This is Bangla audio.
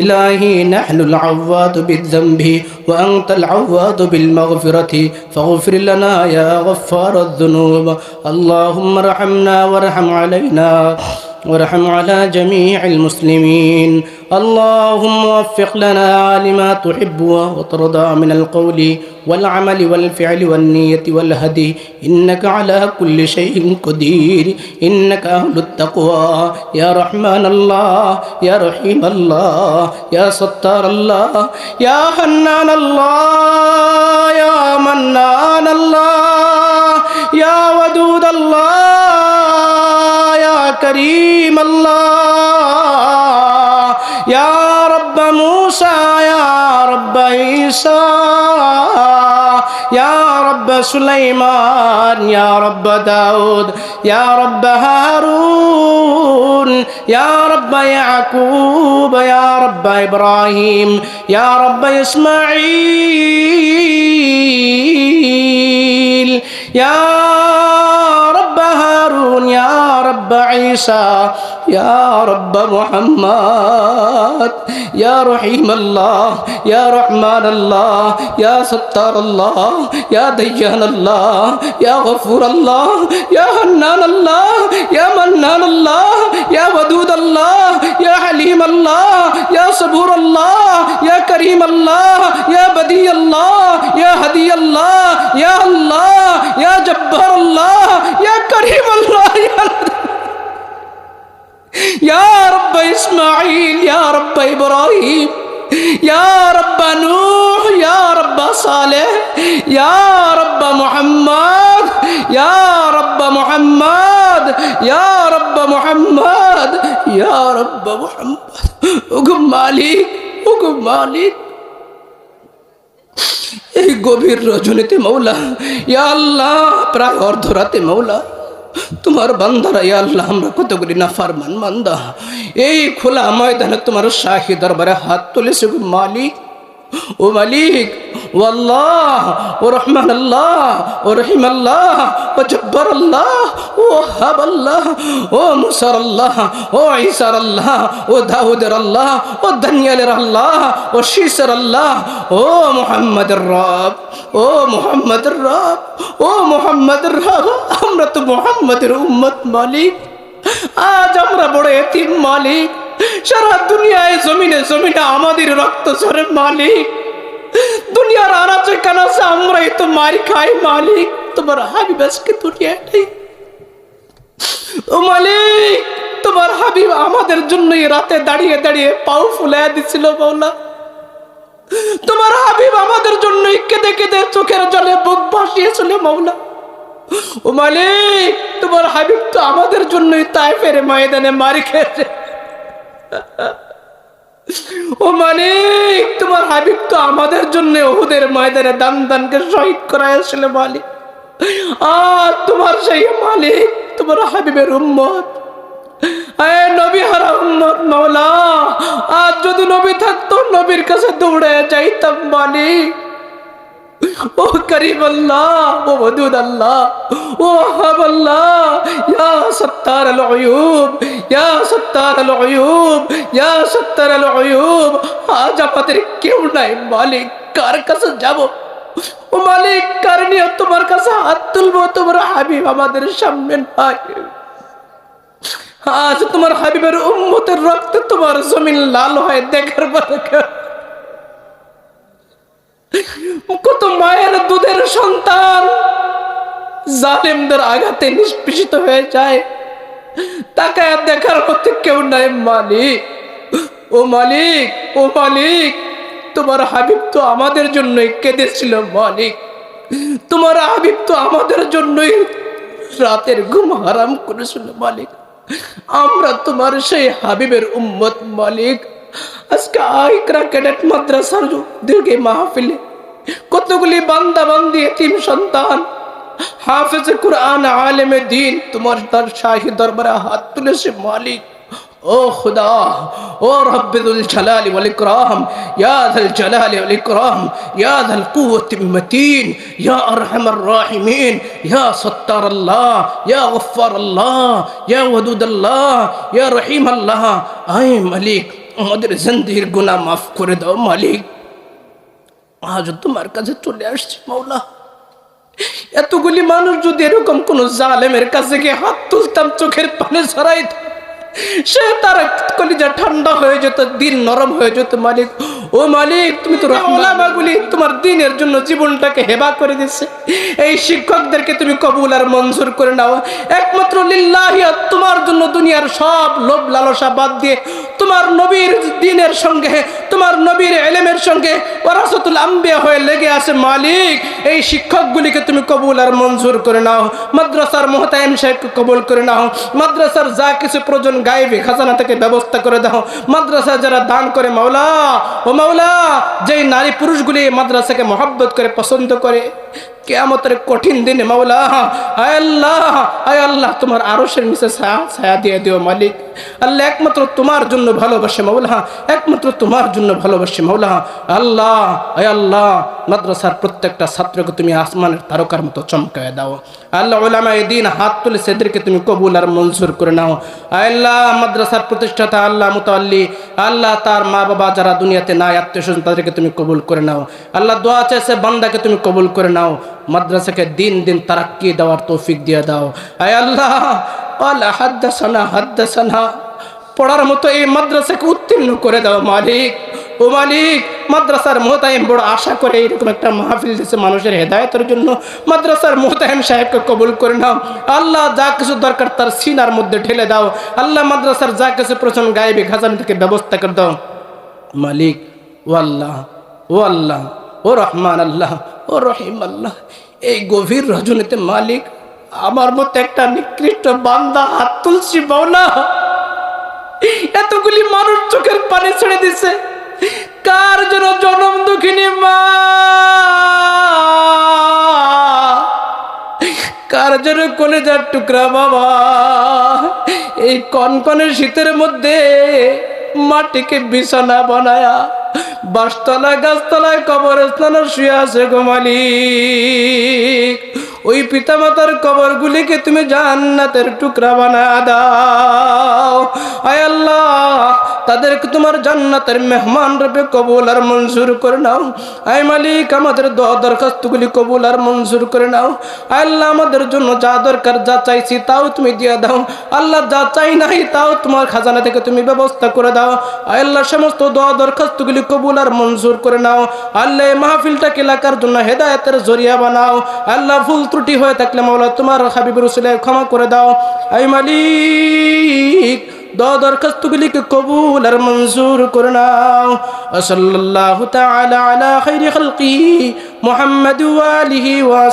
إلهي نحن العواد بالذنب وأنت العواد بالمغفرة. فاغفر لنا يا غفار الذنوب. اللهم ارحمنا وارحم علينا وارحم على جميع المسلمين. اللهم وفق لنا لما تحب وترضى من القول والعمل والفعل والنية والهدي. إنك على كل شيء قدير. إنك أهل التقوى. يا رحمن الله. يا رحيم الله. يا ستار الله. يا حنان الله. يا منان الله. يا ودود الله. يا كريم الله. عيسى. يا رب سليمان يا رب داود يا رب هارون يا رب يعقوب يا رب إبراهيم يا رب إسماعيل يا رب هارون يا رب عيسى. يا رب محمد يا رحيم الله يا رحمن الله يا ستار الله يا ديان الله يا غفور الله يا حنان الله يا منان الله يا ودود الله يا حليم الله يا صبور الله يا كريم الله يا بدي الله يا هدي الله يا الله يا جبار الله يا كريم الله يا يا رب إسماعيل يا رب إبراهيم يا رب نوح يا رب صالح يا رب محمد يا رب محمد يا رب محمد يا رب محمد হুকুম মালিক হুকুম মালিক এই গভীর রজনীতে মৌলা ইয়া আল্লাহ প্রায় অর্ধরাতে মৌলা তোমার বান্দারা, ইয়া আল্লাহ, আমরা কতগুলি না ফারমান বান্দা। এই খোলা ময়দানে তোমার শাহী দরবারে হাত তুলেছে মালিক। ও মালিক ও ও রহমান আল্লাহ ও আল্লাহ ও ও হাব ও মুসার ও ঈসার আল্লাহ ও দাউদের আল্লাহ ও দানিয়ালের আল্লাহ ও শীসের আল্লাহ ও মোহাম্মদের রব, ও মোহাম্মদের রব, ও মোহাম্মদের রব, আমরা তো মোহাম্মদের উম্মত মালিক। আজ আমরা বড় এতিম মালিক। সারা দুনিয়ায় জমিনে জমিনে আমাদের রক্ত ঝরে মালিক। দুনিয়ার আনাচে কানাচে আমরাই তো মারি খাই, মালিক। তোমার হাবিব আজকে দুনিয়ায় নেই। ও মালিক, তোমার হাবিব আমাদের জন্য এই রাতে দাঁড়িয়ে দাঁড়িয়ে পাও ফুলাই দিছিল বৌলা তোমার হাবিব আমাদের জন্য কেঁদে কেঁদে চোখের জলে বুক ভাসিয়েছিল মৌলা ও মালিক, তোমার হাবিব তো আমাদের জন্যই তাই ফেরে ময়দানে মারি খেয়েছে। ও মানে তোমার হাবিব তো আমাদের জন্য ওদের ময়দানে দান দানকে শহীদ করাইছিল মালিক। আর তোমার সেই মালিক, তোমার হাবিবের উম্মত। নবী আজ যদি নবী থাকতো, নবীর কাছে দৌড়ে যাইতাম মালিক। ও করিম আল্লাহ ও ওদুদ আল্লাহ ও হাব আল্লাহ ইয়া সত্তার আল উয়ুব, ইয়া সত্তার আল উয়ুব, ইয়া সত্তার আল উয়ুব, আজ আমাদের কেউ নাই, মালিক কার কাছে যাব? ও মালিক কার নিয়ে তোমার কাছে হাত তুলবো, তোমার হাবিব আমাদের সামনে নাই। আজ তোমার হাবিবের উম্মতের রক্ত তোমার জমিন লাল হয়, দেখার পরে কত মায়ের দুধের সন্তান জালেমদের আঘাতে নিষ্পেষিত হয়ে যায়। তাকে দেখার মধ্যে কেউ নাই, মালিক। ও মালিক ও মালিক, তোমার হাবিব তো আমাদের জন্যই কেঁদেছিল, মালিক। তোমার হাবিব তো আমাদের জন্যই রাতের ঘুম হারাম করেছিল, মালিক। আমরা তোমার সেই হাবিবের উম্মত, মালিক। আজকে আইকরা ক্যাডেট মাদ্রাসার দীর্ঘে মাহফিলে। কতগুলি বান্দা বান্দি, তিন সন্তান। হাফেজ কুরআন, আলেমে দিন। তোমার তার শাহী দরবারে হাত তুলেছে মালিক। ও খুদা, ও রব্বুল জালালি ওয়াল ইকরাম। ইয়া যাল জালালি ওয়াল ইকরাম। ইয়া যাল কুওয়াতি মতিন। ইয়া আরহামার রাহিমিন। ইয়া সত্তার আল্লাহ ইয়া গফফার আল্লাহ ইয়া ওয়াদুদ আল্লাহ ইয়া রহিম আল্লাহ আয় মালিক আমাদের জিন্দির গুনাহ মাফ করে দাও, মালিক। আজ তোমার কাছে চলে আসছি, মাওলা। এতগুলি মানুষ যদি এরকম কোন জালেমের কাছে গিয়ে হাত তুলতাম, চোখের পানে ছড়াই সে তার কলিজা ঠান্ডা হয়ে যেত, দিন নরম হয়ে যেত, মালিক। ও মালিক, তুমি তো রহমাগুলি তোমার দিনের জন্য জীবনটাকে হেবা করে দিচ্ছে এই শিক্ষকদেরকে তুমি কবুল আর মঞ্জুর করে নাও। একমাত্র লিল্লাহি তোমার জন্য দুনিয়ার সব লোভ লালসা বাদ দিয়ে তোমার নবীর দিনের সঙ্গে, তোমার নবীর এলেমের সঙ্গে ওরাসতুল আম্বিয়া হয়ে লেগে আছে মালিক। এই শিক্ষকগুলিকে তুমি কবুল আর মঞ্জুর করে নাও। মাদ্রাসার মোহতায়েম সাহেবকে কবুল করে নাও। মাদ্রাসার যা কিছু প্রয়োজন গাইবে খাজানা থেকে ব্যবস্থা করে দাও। মাদ্রাসা যারা দান করে মাওলা, ও মাওলা, যেই নারী পুরুষগুলি মাদ্রাসাকে মহব্বত করে, পছন্দ করে কেয়ামতের কঠিন দিনে, মাওলা আয় আল্লাহ আয় আল্লাহ, তোমার আরশের নিচে ছায়া দিয়ে দিও মালিক। আল্লাহ একমাত্র তোমার জন্য ভালোবাসে, মাওলা, একমাত্র তোমার জন্য ভালোবাসে, মাওলা। আল্লাহ আয় আল্লাহ, মাদ্রাসার প্রত্যেকটা ছাত্রকে তুমি আসমানের তারকার মতো চমকায় দাও। আল্লাহ ওলামা দিন হাত তুলে সেদেরকে তুমি কবুল আর মঞ্জুর করে নাও। আল্লাহ, মাদ্রাসার প্রতিষ্ঠাতা, আল্লাহ মুতাল্লি, আল্লাহ তার মা বাবা যারা দুনিয়াতে নাই আত্মীয় স্বজন তাদেরকে তুমি কবুল করে নাও। আল্লাহ দোয়া চাইছে, বান্দাকে তুমি কবুল করে নাও। মাদ্রাসাকে দিন দিন তারাক্কি দেওয়ার তৌফিক দিয়ে দাও। আয় আল্লাহ আল্লাহ হাদ্দাসানা হাদ্দাসানা পড়ার মতো এই মাদ্রাসাকে উত্তীর্ণ করে দাও মালিক। ও মালিক, মাদ্রাসার মোহতাইম বড় আশা করে এরকম একটা মাহফিল দিচ্ছে মানুষের হেদায়তের জন্য। মাদ্রাসার মোহতাইম সাহেবকে কবুল করে নাও। আল্লাহ যা কিছু দরকার তার সিনার মধ্যে ঠেলে দাও। আল্লাহ মাদ্রাসার যা কিছু প্রশ্ন গায়েবে খাজানা থেকে ব্যবস্থা করে দাও। মালিক, ও আল্লাহ ও আল্লাহ। ও রহমান আল্লাহ, ও রহিম আল্লাহ, এই গভীর রজনীতে মালিক, আমার মতো একটা নিকৃষ্ট বান্দা হাত তুলছি বাউলা এতগুলি মানুষ চোখের পানি ছেড়ে দিছে। কার জন্য জনম দুঃখিনী মা? কার জন্য কলেজার টুকরা বাবা? এই কনকনের শীতের মধ্যে মাটিকে বিছানা বানায়া বাসতলায়, গাছতলায় কবরস্থানে শুয়ে আছে গোমালি ওই পিতা ওই পিতামাতার কবরগুলিকে তুমি জান্নাতের টুকরা বানা দাও। আয় আল্লাহ তাদেরকে তোমার জান্নাতের মেহমান রূপে কবুল আর মঞ্জুর করে নাও। আয় মালিক, আমাদের দোয়া দরখাস্তগুলি কবুল আর মঞ্জুর করে নাও। আল্লাহ, আমাদের জন্য যা দরকার, যা চাইছি তাও তুমি দিয়ে দাও। আল্লাহ, যা চাই নাই তাও তোমার খাজানা থেকে তুমি ব্যবস্থা করে দাও। আল্লাহ, সমস্ত দোয়া দরখাস্তগুলি কবুল আর মঞ্জুর করে নাও। আল্লাহ মাহফিলটাকে এলাকার জন্য হেদায়তের জরিয়া বানাও। আল্লাহ, ভুল ত্রুটি হয়ে থাকলে মাওলা তোমার হাবিবুর রসুলের ক্ষমা করে দাও। আই মালিক দোয়া দরখাস্তগুলিকে কবুল আর মঞ্জুর করে নাও। সাল্লাল্লাহু তাআলা আলা খাইরি খালকি মুহাম্মদ ওয়া আলিহি ওয়া